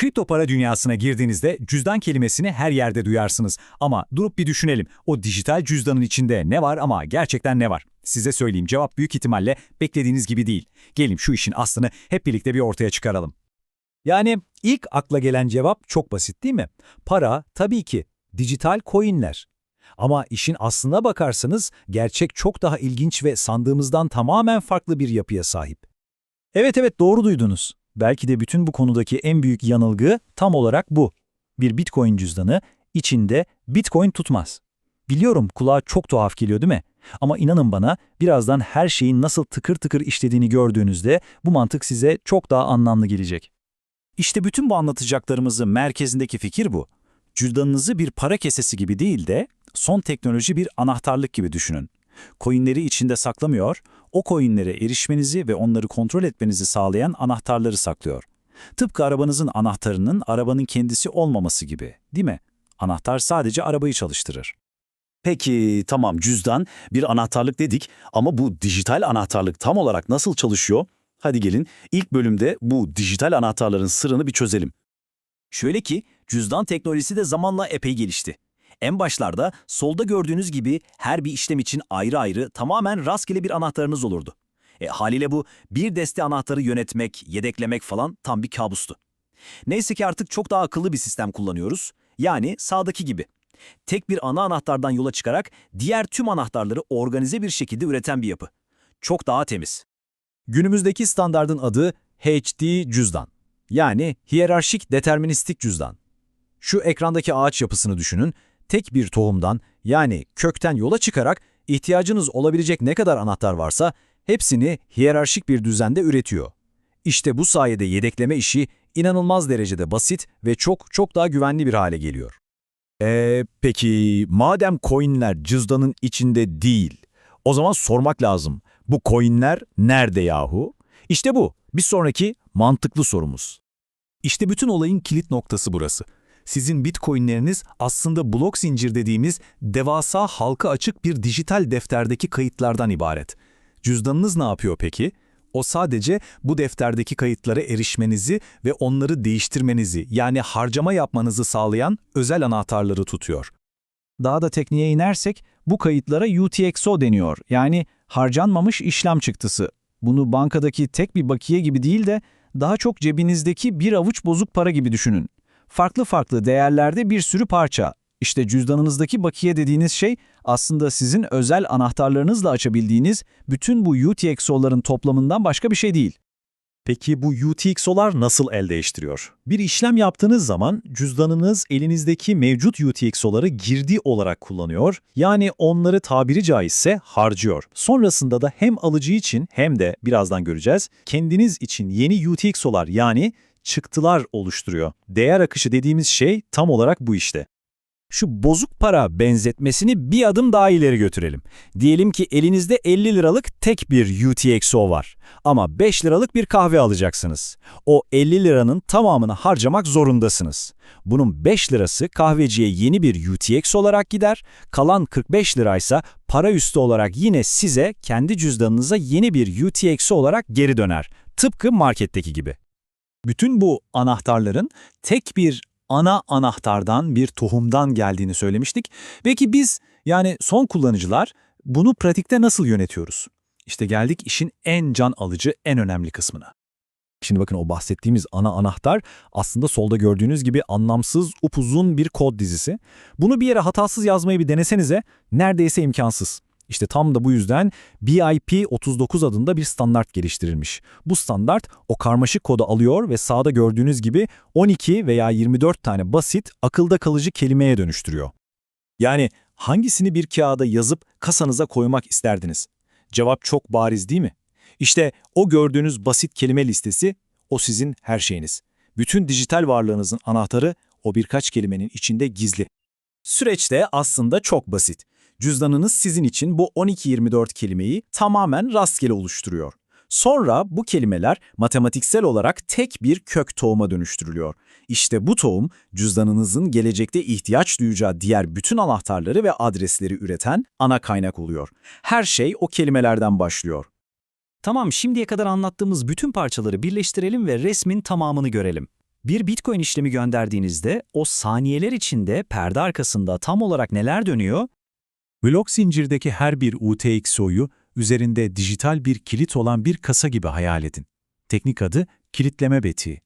Kripto para dünyasına girdiğinizde cüzdan kelimesini her yerde duyarsınız. Ama durup bir düşünelim. O dijital cüzdanın içinde ne var ama gerçekten ne var? Size söyleyeyim cevap büyük ihtimalle beklediğiniz gibi değil. Gelin şu işin aslını hep birlikte bir ortaya çıkaralım. Yani ilk akla gelen cevap çok basit değil mi? Para tabii ki dijital coinler. Ama işin aslına bakarsanız gerçek çok daha ilginç ve sandığımızdan tamamen farklı bir yapıya sahip. Evet evet doğru duydunuz. Belki de bütün bu konudaki en büyük yanılgı tam olarak bu. Bir Bitcoin cüzdanı içinde Bitcoin tutmaz. Biliyorum kulağa çok tuhaf geliyor değil mi? Ama inanın bana birazdan her şeyin nasıl tıkır tıkır işlediğini gördüğünüzde bu mantık size çok daha anlamlı gelecek. İşte bütün bu anlatacaklarımızın merkezindeki fikir bu. Cüzdanınızı bir para kesesi gibi değil de son teknoloji bir anahtarlık gibi düşünün. Coinleri içinde saklamıyor, o coinlere erişmenizi ve onları kontrol etmenizi sağlayan anahtarları saklıyor. Tıpkı arabanızın anahtarının arabanın kendisi olmaması gibi, değil mi? Anahtar sadece arabayı çalıştırır. Peki tamam cüzdan bir anahtarlık dedik ama bu dijital anahtarlık tam olarak nasıl çalışıyor? Hadi gelin ilk bölümde bu dijital anahtarların sırrını bir çözelim. Şöyle ki cüzdan teknolojisi de zamanla epey gelişti. En başlarda solda gördüğünüz gibi her bir işlem için ayrı ayrı tamamen rastgele bir anahtarınız olurdu. E, haliyle bu bir deste anahtarı yönetmek, yedeklemek falan tam bir kabustu. Neyse ki artık çok daha akıllı bir sistem kullanıyoruz. Yani sağdaki gibi. Tek bir ana anahtardan yola çıkarak diğer tüm anahtarları organize bir şekilde üreten bir yapı. Çok daha temiz. Günümüzdeki standardın adı HD cüzdan. Yani hiyerarşik deterministik cüzdan. Şu ekrandaki ağaç yapısını düşünün. Tek bir tohumdan yani kökten yola çıkarak ihtiyacınız olabilecek ne kadar anahtar varsa hepsini hiyerarşik bir düzende üretiyor. İşte bu sayede yedekleme işi inanılmaz derecede basit ve çok çok daha güvenli bir hale geliyor. Ee, peki madem coinler cüzdanın içinde değil, o zaman sormak lazım. Bu coinler nerede yahu? İşte bu, bir sonraki mantıklı sorumuz. İşte bütün olayın kilit noktası burası. Sizin bitcoinleriniz aslında blok zincir dediğimiz devasa halka açık bir dijital defterdeki kayıtlardan ibaret. Cüzdanınız ne yapıyor peki? O sadece bu defterdeki kayıtlara erişmenizi ve onları değiştirmenizi yani harcama yapmanızı sağlayan özel anahtarları tutuyor. Daha da tekniğe inersek bu kayıtlara UTXO deniyor yani harcanmamış işlem çıktısı. Bunu bankadaki tek bir bakiye gibi değil de daha çok cebinizdeki bir avuç bozuk para gibi düşünün. Farklı farklı değerlerde bir sürü parça. İşte cüzdanınızdaki bakiye dediğiniz şey aslında sizin özel anahtarlarınızla açabildiğiniz bütün bu UTXO'ların toplamından başka bir şey değil. Peki bu UTXO'lar nasıl el değiştiriyor? Bir işlem yaptığınız zaman cüzdanınız elinizdeki mevcut UTXO'ları girdi olarak kullanıyor, yani onları tabiri caizse harcıyor. Sonrasında da hem alıcı için hem de birazdan göreceğiz, kendiniz için yeni UTXO'lar yani çıktılar oluşturuyor. Değer akışı dediğimiz şey tam olarak bu işte. Şu bozuk para benzetmesini bir adım daha ileri götürelim. Diyelim ki elinizde 50 liralık tek bir UTXO var ama 5 liralık bir kahve alacaksınız. O 50 liranın tamamını harcamak zorundasınız. Bunun 5 lirası kahveciye yeni bir UTX olarak gider, kalan 45 liraysa para üstü olarak yine size kendi cüzdanınıza yeni bir UTXO olarak geri döner. Tıpkı marketteki gibi. Bütün bu anahtarların tek bir ana anahtardan, bir tohumdan geldiğini söylemiştik. Peki biz, yani son kullanıcılar bunu pratikte nasıl yönetiyoruz? İşte geldik işin en can alıcı, en önemli kısmına. Şimdi bakın o bahsettiğimiz ana anahtar aslında solda gördüğünüz gibi anlamsız, upuzun bir kod dizisi. Bunu bir yere hatasız yazmayı bir denesenize neredeyse imkansız. İşte tam da bu yüzden BIP39 adında bir standart geliştirilmiş. Bu standart o karmaşık kodu alıyor ve sağda gördüğünüz gibi 12 veya 24 tane basit, akılda kalıcı kelimeye dönüştürüyor. Yani hangisini bir kağıda yazıp kasanıza koymak isterdiniz? Cevap çok bariz değil mi? İşte o gördüğünüz basit kelime listesi, o sizin her şeyiniz. Bütün dijital varlığınızın anahtarı o birkaç kelimenin içinde gizli. Süreç de aslında çok basit. Cüzdanınız sizin için bu 12-24 kelimeyi tamamen rastgele oluşturuyor. Sonra bu kelimeler matematiksel olarak tek bir kök tohuma dönüştürülüyor. İşte bu tohum cüzdanınızın gelecekte ihtiyaç duyacağı diğer bütün anahtarları ve adresleri üreten ana kaynak oluyor. Her şey o kelimelerden başlıyor. Tamam şimdiye kadar anlattığımız bütün parçaları birleştirelim ve resmin tamamını görelim. Bir Bitcoin işlemi gönderdiğinizde o saniyeler içinde perde arkasında tam olarak neler dönüyor? Blok zincirdeki her bir UTXO'yu üzerinde dijital bir kilit olan bir kasa gibi hayal edin. Teknik adı kilitleme betiği.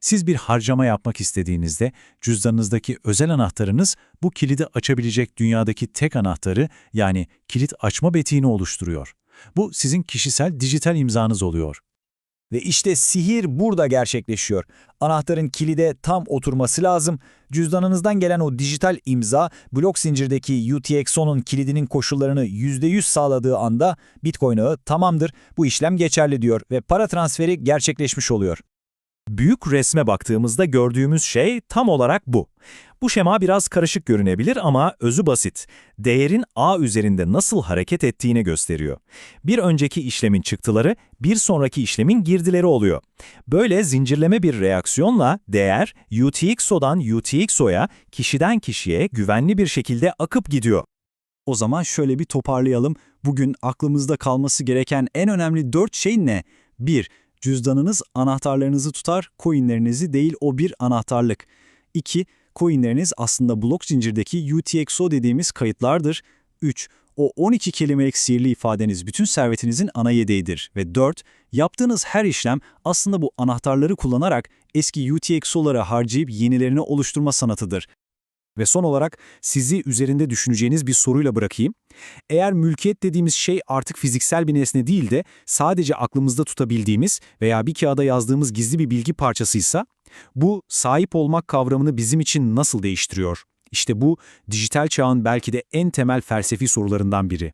Siz bir harcama yapmak istediğinizde cüzdanınızdaki özel anahtarınız bu kilidi açabilecek dünyadaki tek anahtarı yani kilit açma betiğini oluşturuyor. Bu sizin kişisel dijital imzanız oluyor. Ve işte sihir burada gerçekleşiyor. Anahtarın kilide tam oturması lazım. Cüzdanınızdan gelen o dijital imza, blok zincirdeki UTXO'nun kilidinin koşullarını %100 sağladığı anda Bitcoin ağı tamamdır, bu işlem geçerli diyor ve para transferi gerçekleşmiş oluyor. Büyük resme baktığımızda gördüğümüz şey tam olarak bu. Bu şema biraz karışık görünebilir ama özü basit. Değerin A üzerinde nasıl hareket ettiğini gösteriyor. Bir önceki işlemin çıktıları, bir sonraki işlemin girdileri oluyor. Böyle zincirleme bir reaksiyonla değer UTXO'dan UTXO'ya, kişiden kişiye güvenli bir şekilde akıp gidiyor. O zaman şöyle bir toparlayalım. Bugün aklımızda kalması gereken en önemli dört şey ne? 1. Cüzdanınız anahtarlarınızı tutar, coinlerinizi değil o bir anahtarlık. 2. Coinleriniz aslında blok zincirdeki UTXO dediğimiz kayıtlardır. 3. O 12 kelimelik sihirli ifadeniz bütün servetinizin ana yedeğidir. Ve 4. Yaptığınız her işlem aslında bu anahtarları kullanarak eski UTXO'ları harcayıp yenilerini oluşturma sanatıdır. Ve son olarak sizi üzerinde düşüneceğiniz bir soruyla bırakayım. Eğer mülkiyet dediğimiz şey artık fiziksel bir nesne değil de sadece aklımızda tutabildiğimiz veya bir kağıda yazdığımız gizli bir bilgi parçasıysa, bu sahip olmak kavramını bizim için nasıl değiştiriyor? İşte bu dijital çağın belki de en temel felsefi sorularından biri.